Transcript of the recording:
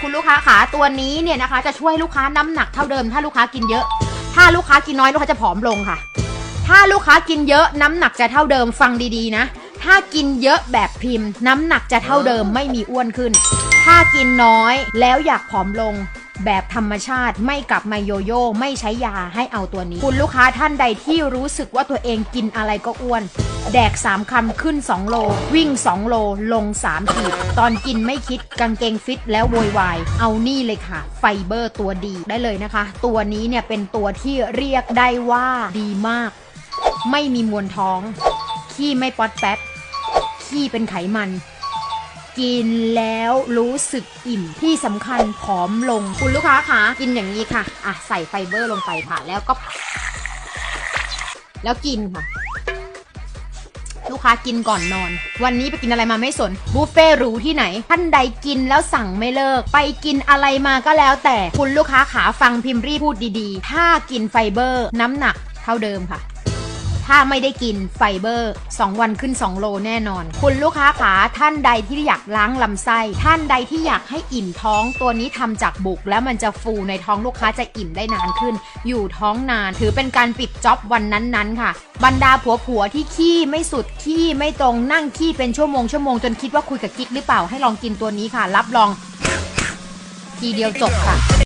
คุณลูกค้าขาตัวนี้เนี่ยนะคะ จะช่วยลูกค้าน้ำหนักเท่าเดิม ถ้าลูกค้ากินเยอะ ถ้าลูกค้ากินน้อยลูกค้าจะผอมลงค่ะ ถ้าลูกค้ากินเยอะน้ำหนักจะเท่าเดิมฟังดีๆนะ ถ้ากินเยอะแบบพิมพ์ น้ำหนักจะเท่าเดิมไม่มีอ้วนขึ้น ถ้ากินน้อยแล้วอยากผอมลง แบบธรรมชาติไม่กลับมาโยโย่ไม่ใช้ยาให้เอาตัวนี้ คุณลูกค้าท่านใดที่รู้สึกว่าตัวเองกินอะไรก็อ้วน แดก 3คำขึ้น 2 โล วิ่ง 2 โลลง 3 ขีด ตอนกินไม่คิดกางเกงฟิตแล้วโวยวาย เอานี่เลยค่ะ ไฟเบอร์ตัวดีได้เลยนะคะ ตัวนี้เนี่ยเป็นตัวที่เรียกได้ว่าดีมาก ไม่มีมวลท้อง ขี้ไม่ป๊อดแป๊ดขี้เป็นไขมัน กินแล้วรู้สึกอิ่มที่สำคัญผอมลงคุณลูกค้าคะกินอย่างนี้ค่ะอะใส่ไฟเบอร์ลงไปค่ะ แล้วก็ แล้วกินค่ะ ลูกค้ากินก่อนนอน วันนี้ไปกินอะไรมาไม่สนบุฟเฟ่หรูที่ไหน ท่านใดกินแล้วสั่งไม่เลิก ไปกินอะไรมาก็แล้ว แต่คุณลูกค้าขาฟังพิมพ์รีพูดดีๆ ถ้ากินไฟเบอร์ น้ำหนักเท่าเดิมค่ะ ถ้าไม่ได้กินไฟเบอร์ 2 วันขึ้น 2 โลแน่นอน คุณลูกค้าขาท่านใดที่อยากล้างลำไส้ ท่านใดที่อยากให้อิ่มท้องตัวนี้ทำจากบุก แล้วมันจะฟูในท้องลูกค้าจะอิ่มได้นานขึ้น อยู่ท้องนาน ถือเป็นการปิดจ็อบวันนั้นๆ ค่ะ บรรดาผัวผัวๆที่ขี้ไม่สุดขี้ไม่ตรงนั่งขี้เป็นชั่วโมงชั่วโมงจนคิดว่าคุยกับกิ๊กหรือเปล่าให้ลองกินตัวนี้ค่ะ รับรอง ทีเดียวจบค่ะ